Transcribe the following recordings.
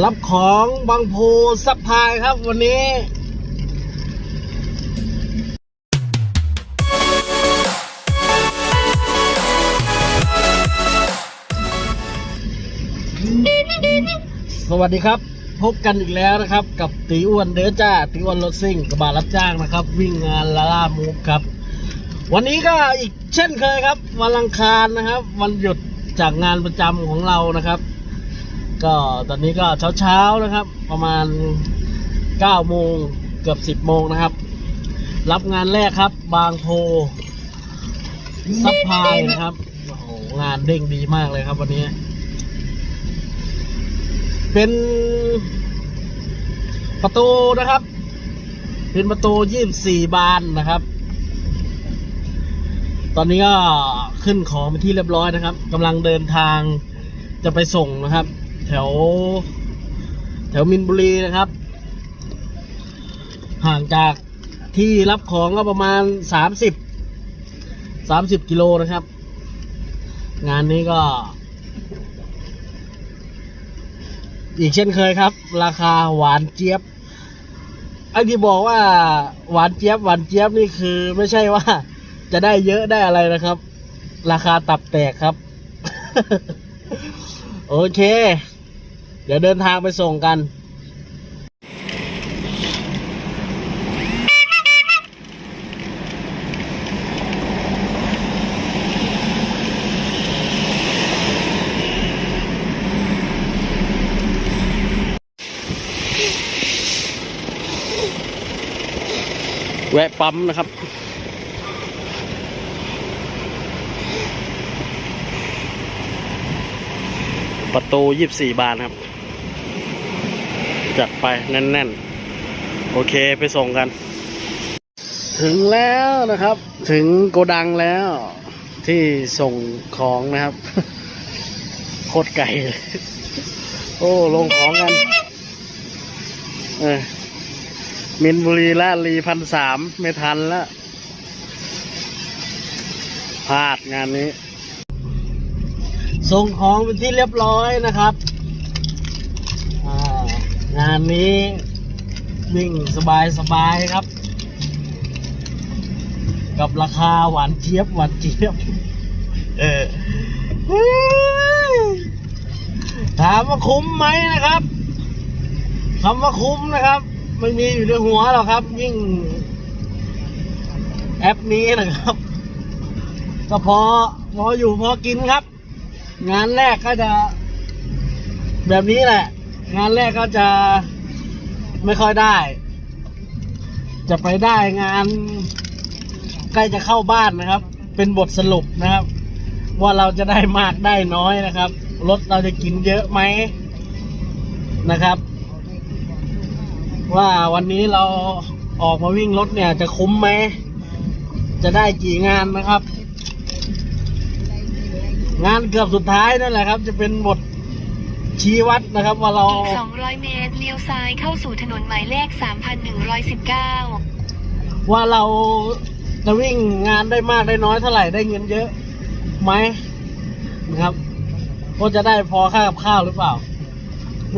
รับของบางโพซัพพายครับวันนี้สวัสดีครับ พบกันอีกแล้วนะครับ กับตีอ้วนเด้อจ้าตีอ้วนรถซิ่งกระบะรับจ้างนะครับ วิ่งงานลาล่ามูฟครับ วันนี้ก็อีกเช่นเคยครับ วันอังคารนะครับ วันหยุดจากงานประจำของเรานะครับ ก็ตอนนี้ก็เช้าเช้าๆนะครับ ประมาณ9โมงเกือบ10โมงนะครับ รับงานแรกครับ บางโพซัพพลายนะครับโอ้โหงานเด้งดีมากเลยครับวันนี้ เป็นประตูนะครับ เป็นประตูยี่สี่บานนะครับ ตอนนี้ก็ขึ้นของไปที่เรียบร้อยนะครับกำลังเดินทางจะไปส่งนะครับ แถว แถวมินบุรีนะครับ ห่างจากที่รับของก็ประมาณสามสิบสามสิบกิโลนะครับ งานนี้ก็ อีกเช่นเคยครับ ราคาหวานเจี๊ยบไอ้ที่บอกว่าหวานเจี๊ยบหวานเจี๊ยบนี่คือ ไม่ใช่ว่า จะได้เยอะได้อะไรนะครับ ราคาตับแตกครับ โอเค เดี๋ยวเดินทางไปส่งกัน แวะปั๊มนะครับประตูยี่บสี่บานครับ จัดไปแน่นๆ โอเคไปส่งกัน ถึงแล้วนะครับ ถึงโกดังแล้วที่ส่งของนะครับ โคตรไกลเลยโอ้ ลงของกัน เออมินบุรีลาดลีพันสามไม่ทันแล้วพลาดงานนี้ ส่งของเป็นที่เรียบร้อยนะครับอ่า งานนี้วิ่งสบายสบายครับ กับราคาหวานเจี๊ยบหวานเจี๊ยบ เออถามว่าคุ้มไหมนะครับคำว่าคุ้มนะครับไม่มีอยู่ในหัวหรอกครับ ยิ่ง แอปนี้นะครับ ก็พอพออยู่พอกินครับ งานแรกก็จะ แบบนี้แหละ งานแรกก็จะไม่ค่อยได้ จะไปได้งานใกล้จะเข้าบ้านนะครับ เป็นบทสรุปนะครับ ว่าเราจะได้มากได้น้อยนะครับรถเราจะกินเยอะไหมนะครับ ว่าวันนี้เราออกมาวิ่งรถเนี่ย จะคุ้มไหมจะได้กี่งานนะครับ งานเกือบสุดท้ายนั่นแหละครับ จะเป็นบท ชี้วัดนะครับว่าเรา อีก 200 เมตร เลี้ยวซ้ายเข้าสู่ถนนหมายเลข 3,119 ว่าเราจะวิ่งงานได้มากได้น้อยเท่าไหร่ได้เงินเยอะไหมนะครับก็จะได้พอค่ากับข้าวหรือเปล่า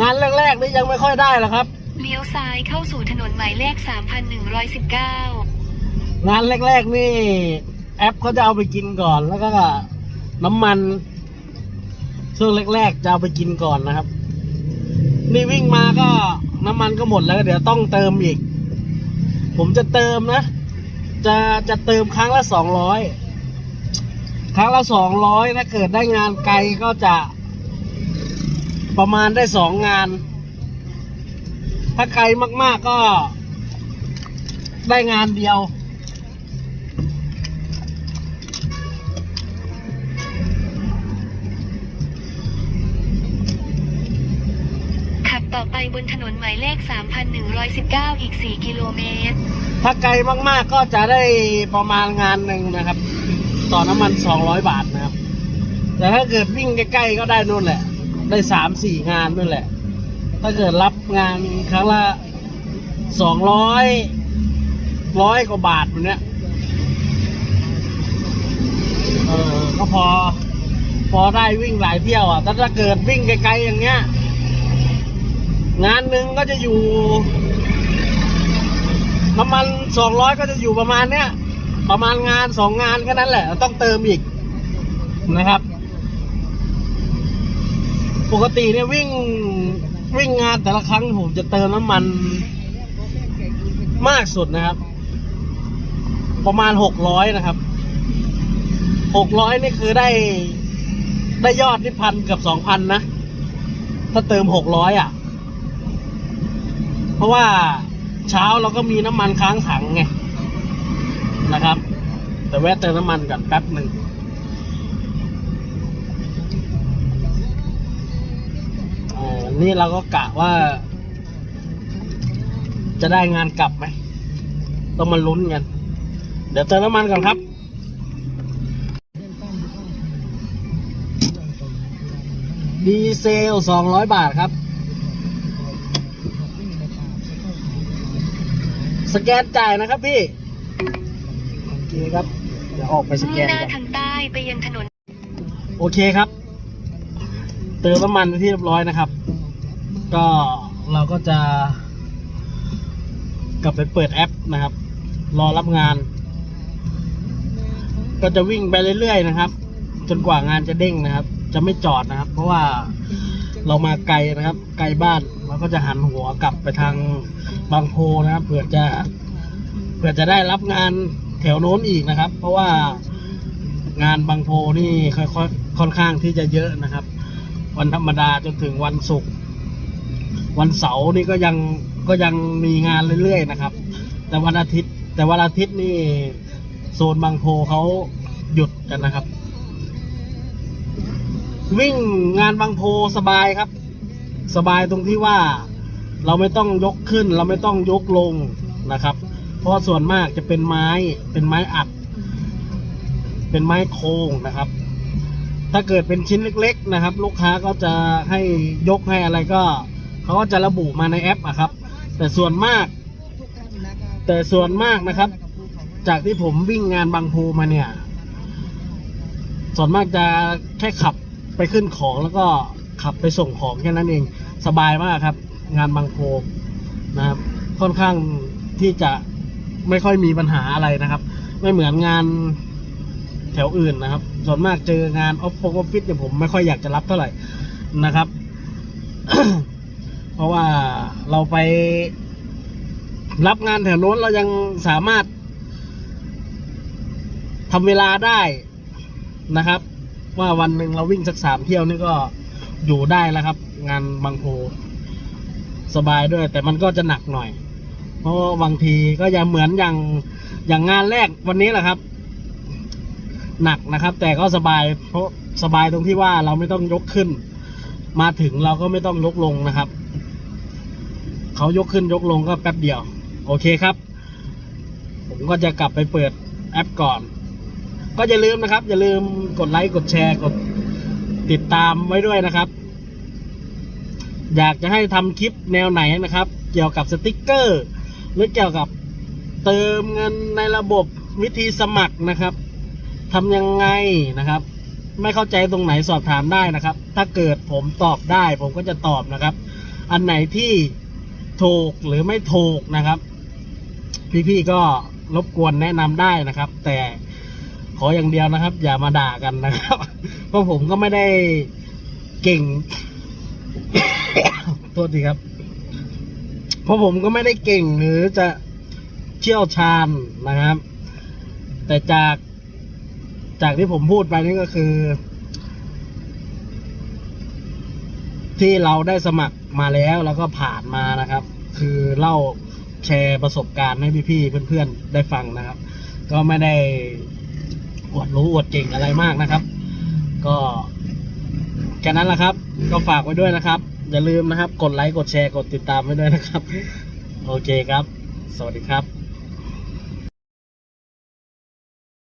งานแรกๆนี่ยังไม่ค่อยได้หรอกครับ เลี้ยวซ้ายเข้าสู่ถนนหมายเลข 3,119 งานแรกๆนี่ แอปเขาจะเอาไปกินก่อนแล้วก็น้ำมัน ช่วงแรกๆจะเอาไปกินก่อนนะครับ นี่วิ่งมาก็น้ำมันก็หมดแล้วเดี๋ยวต้องเติมอีก ผมจะเติมนะ จะจะเติมครั้งละสองร้อยครั้งละสองร้อยถ้าเกิดได้งานไกลก็จะประมาณได้สองงาน ถ้าไกลมากๆก็ได้งานเดียว ไปบนถนนหมายเลข 3,119 อีก 4 กิโลเมตร ถ้าไกลมากๆก็จะได้ประมาณงานหนึ่งนะครับ ต่อน้ำมันสองร้อยบาทนะครับ แต่ถ้าเกิดวิ่งใกล้ๆก็ได้นู่นแหละ ได้สามสี่งานนู่นแหละ ถ้าเกิดรับงานครั้งละสองร้อยร้อยกว่าบาทแบบเนี้ยเออก็พอพอได้วิ่งหลายเที่ยวอะแต่ถ้าเกิดวิ่งไกลๆอย่างเงี้ย งานหนึ่งก็จะอยู่น้ำมันสองร้อยก็จะอยู่ประมาณเนี้ย ประมาณงานสองงานแค่นั้นแหละ ต้องเติมอีกนะครับ ปกติเนี่ยวิ่งวิ่งงานแต่ละครั้งผมจะเติมน้ำมันมากสุดนะครับ ประมาณหกร้อยนะครับหกร้อยนี่คือได้ได้ยอดที่พันเกือบสองพันนะ ถ้าเติมหกร้อยอะ เพราะว่าเช้าเราก็มีน้ำมันค้างถังไงนะครับ แต่แวะเติมน้ำมันก่อนแป๊บหนึ่งนี่เราก็กะว่า จะได้งานกลับไหมต้องมาลุ้นกัน เดี๋ยวเติมน้ำมันก่อนครับดีเซลสองร้อยบาทครับ สแกนจ่ายนะครับพี่โอเคครับเดี๋ยวออกไปสมุ่แกงนหน้ากันทางใต้ไปยังถนน โอเคครับ เติมน้ำมันไปที่เรียบร้อยนะครับ ก็เราก็จะ กลับไปเปิดแอปนะครับ รอรับงาน ก็จะวิ่งไปเรื่อยๆนะครับ จนกว่างานจะเด้งนะครับ จะไม่จอดนะครับ เพราะว่า เรามาไกลนะครับ ไกลบ้านเราก็จะหันหัวกลับไปทางบางโพนะครับเผื่อจะเผื่อจะได้รับงานแถวโน้นอีกนะครับ เพราะว่างานบางโพนี่ค่อยๆค่อนข้างที่จะเยอะนะครับ วันธรรมดาจนถึงวันศุกร์วันเสาร์นี่ก็ยังก็ยังมีงานเรื่อยๆนะครับ แต่วันอาทิตย์ แต่วันอาทิตย์นี่โซนบางโพเขาหยุดกันนะครับ วิ่งงานบางโพสบายครับ สบายตรงที่ว่าเราไม่ต้องยกขึ้น เราไม่ต้องยกลงนะครับ เพราะส่วนมากจะเป็นไม้เป็นไม้อัด เป็นไม้โครงนะครับ ถ้าเกิดเป็นชิ้นเล็ก ๆ นะครับ ลูกค้าก็จะให้ยกให้อะไรก็เขาก็จะระบุมาในแอปอะครับ แต่ส่วนมาก แต่ส่วนมากนะครับ จากที่ผมวิ่งงานบางโพมาเนี่ย ส่วนมากจะแค่ขับ ไปขึ้นของแล้วก็ขับไปส่งของแค่นั้นเองสบายมากครับ งานบางโพนะครับ ค่อนข้างที่จะไม่ค่อยมีปัญหาอะไรนะครับ ไม่เหมือนงานแถวอื่นนะครับ ส่วนมากเจองานออฟฟิศออฟฟิศเนี่ยผมไม่ค่อยอยากจะรับเท่าไหร่นะครับ เพราะว่าเราไปรับงานแถวโน้นเรายังสามารถทำเวลาได้นะครับ ว่าวันหนึ่งเราวิ่งสักสามเที่ยวนี่ก็อยู่ได้แล้วครับ งานบางโพสบายด้วย แต่มันก็จะหนักหน่อย เพราะบางทีก็ยังเหมือนอย่างอย่างงานแรกวันนี้แหละครับ หนักนะครับ แต่ก็สบาย เพราะสบายตรงที่ว่าเราไม่ต้องยกขึ้น มาถึงเราก็ไม่ต้องยกลงนะครับเขายกขึ้นยกลงก็แป๊บเดียว โอเคครับ ผมก็จะกลับไปเปิดแอปก่อน ก็อย่าลืมนะครับ อย่าลืมกดไลค์กดแชร์กดติดตามไว้ด้วยนะครับ อยากจะให้ทำคลิปแนวไหนนะครับ เกี่ยวกับสติกเกอร์ หรือเกี่ยวกับเติมเงินในระบบวิธีสมัครนะครับทำยังไงนะครับ ไม่เข้าใจตรงไหนสอบถามได้นะครับ ถ้าเกิดผมตอบได้ ผมก็จะตอบนะครับ อันไหนที่ถูกหรือไม่ถูกนะครับ พี่ๆก็รบกวนแนะนำได้นะครับ แต่ ขออย่างเดียวนะครับ อย่ามาด่ากันนะครับ เพราะผมก็ไม่ได้เก่ง โทษทีครับ เพราะผมก็ไม่ได้เก่งหรือจะเชี่ยวชาญนะครับ แต่จากจากที่ผมพูดไปนี่ก็คือ ที่เราได้สมัครมาแล้วแล้วก็ผ่านมานะครับ คือเล่าแชร์ประสบการณ์ให้พี่ๆเพื่อนๆได้ฟังนะครับ ก็ไม่ได้ อวดรู้อวดเก่งอะไรมากนะครับ ก็แค่นั้นแหละครับ ก็ฝากไว้ด้วยนะครับ อย่าลืมนะครับ กดไลค์กดแชร์กดติดตามไว้ด้วยนะครับ โอเคครับ สวัสดีครับ